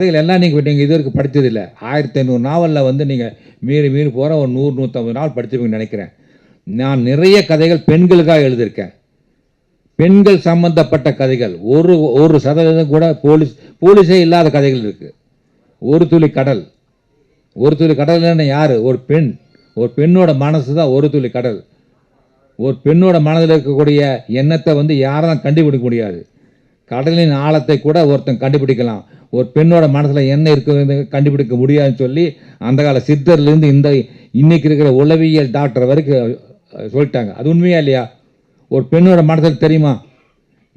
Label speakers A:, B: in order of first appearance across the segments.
A: கதைகள் எல்லாம் நீங்கள் நீங்கள் இது வரைக்கும் படித்ததில்லை. ஆயிரத்தி ஐநூறு நாவலில் வந்து நீங்கள் மீறி மீறி போகிற ஒரு நூறு நூற்றம்பது நாள் படிச்சிருப்பீங்கன்னு நினைக்கிறேன். நான் நிறைய கதைகள் பெண்களுக்காக எழுதியிருக்கேன். பெண்கள் சம்பந்தப்பட்ட கதைகள். ஒரு ஒரு சதவீதம் கூட போலீஸ் போலீஸே இல்லாத கதைகள் இருக்குது ஒரு துளி கடல். ஒரு துளி கடல்னு யார்? ஒரு பெண். ஒரு பெண்ணோட மனசு தான் ஒரு துளி கடல். ஒரு பெண்ணோட மனதில் இருக்கக்கூடிய எண்ணத்தை வந்து யாரும் கண்டுபிடிக்க முடியாது. கடலின் ஆழத்தை கூட ஒருத்தன் கண்டுபிடிக்கலாம். ஒரு பெண்ணோட மனசில் என்ன இருக்கிறது கண்டுபிடிக்க முடியாதுன்னு சொல்லி அந்த கால சித்தர்லேருந்து இந்த இன்னைக்கு இருக்கிற உளவியல் டாக்டர் வரைக்கும் சொல்லிட்டாங்க. அது உண்மையா இல்லையா? ஒரு பெண்ணோட மனசில் தெரியுமா?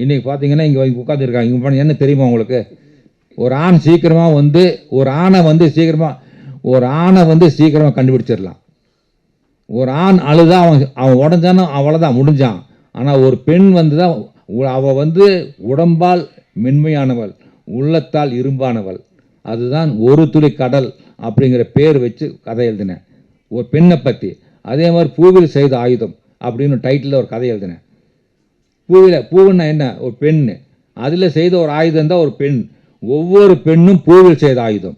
A: இன்றைக்கி பார்த்தீங்கன்னா இங்கே உட்காந்துருக்காங்க இங்கே பண்ண என்ன தெரியுமா உங்களுக்கு? ஒரு ஆண் சீக்கிரமாக வந்து ஒரு ஆணை வந்து சீக்கிரமாக ஒரு ஆணை வந்து சீக்கிரமாக கண்டுபிடிச்சிடலாம். ஒரு ஆண் அழுதான் அவன் அவன் உடஞ்சானோ அவ்வளோதான் முடிஞ்சான். ஆனால் ஒரு பெண் வந்து தான் அவள் அவ வந்து உடம்பால் மென்மையானவள் உள்ளத்தால் இரும்பானவள். அதுதான் ஒரு துளி கடல் அப்படிங்கிற பேர் வச்சு கதை எழுதினேன் ஒரு பெண்ணை பற்றி அதே மாதிரி பூவில் செய்த ஆயுதம் அப்படின்னு டைட்டிலில் ஒரு கதை எழுதினேன் பூவில் பூவுன்னா என்ன? ஒரு பெண் அதில் செய்த ஒரு ஆயுதம் தான் ஒரு பெண். ஒவ்வொரு பெண்ணும் பூவில் செய்த ஆயுதம்.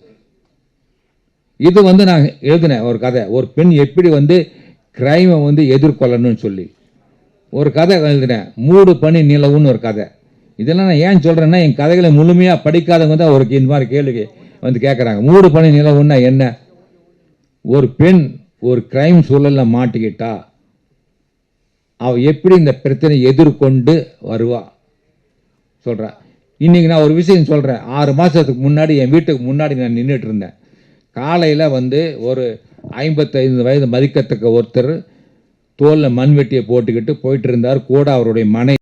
A: இது வந்து நான் எழுதினேன் ஒரு கதை. ஒரு பெண் எப்படி வந்து கிரைமை வந்து எதிர்கொள்ளணும்னு சொல்லி. ஒரு கதை எழுதினேன். மூடு பனி நிலவுன்னு ஒரு கதை. இதெல்லாம் நான் ஏன் சொல்கிறேன்னா என் கதைகளை முழுமையாக படிக்காதவங்க தான் ஒரு இந்த மாதிரி கேள்வி வந்து கேட்குறாங்க மூடு பனி நிலவுன்னா என்ன? ஒரு பெண் ஒரு கிரைம் சூழலில் மாட்டிக்கிட்டா அவள் எப்படி இந்த பிரச்சனை எதிர்கொண்டு வருவா? சொல்கிறேன் இன்றைக்கி நான் ஒரு விஷயம் சொல்கிறேன் ஆறு மாதத்துக்கு முன்னாடி என் வீட்டுக்கு முன்னாடி நான் நின்றுட்டு இருந்தேன். காலையில் வந்து ஒரு ஐம்பத்தைந்து வயது மதிக்கத்தக்க ஒருத்தர் தோலில் மண்வெட்டியை போட்டுக்கிட்டு போயிட்டு இருந்தார் கூட அவருடைய மனை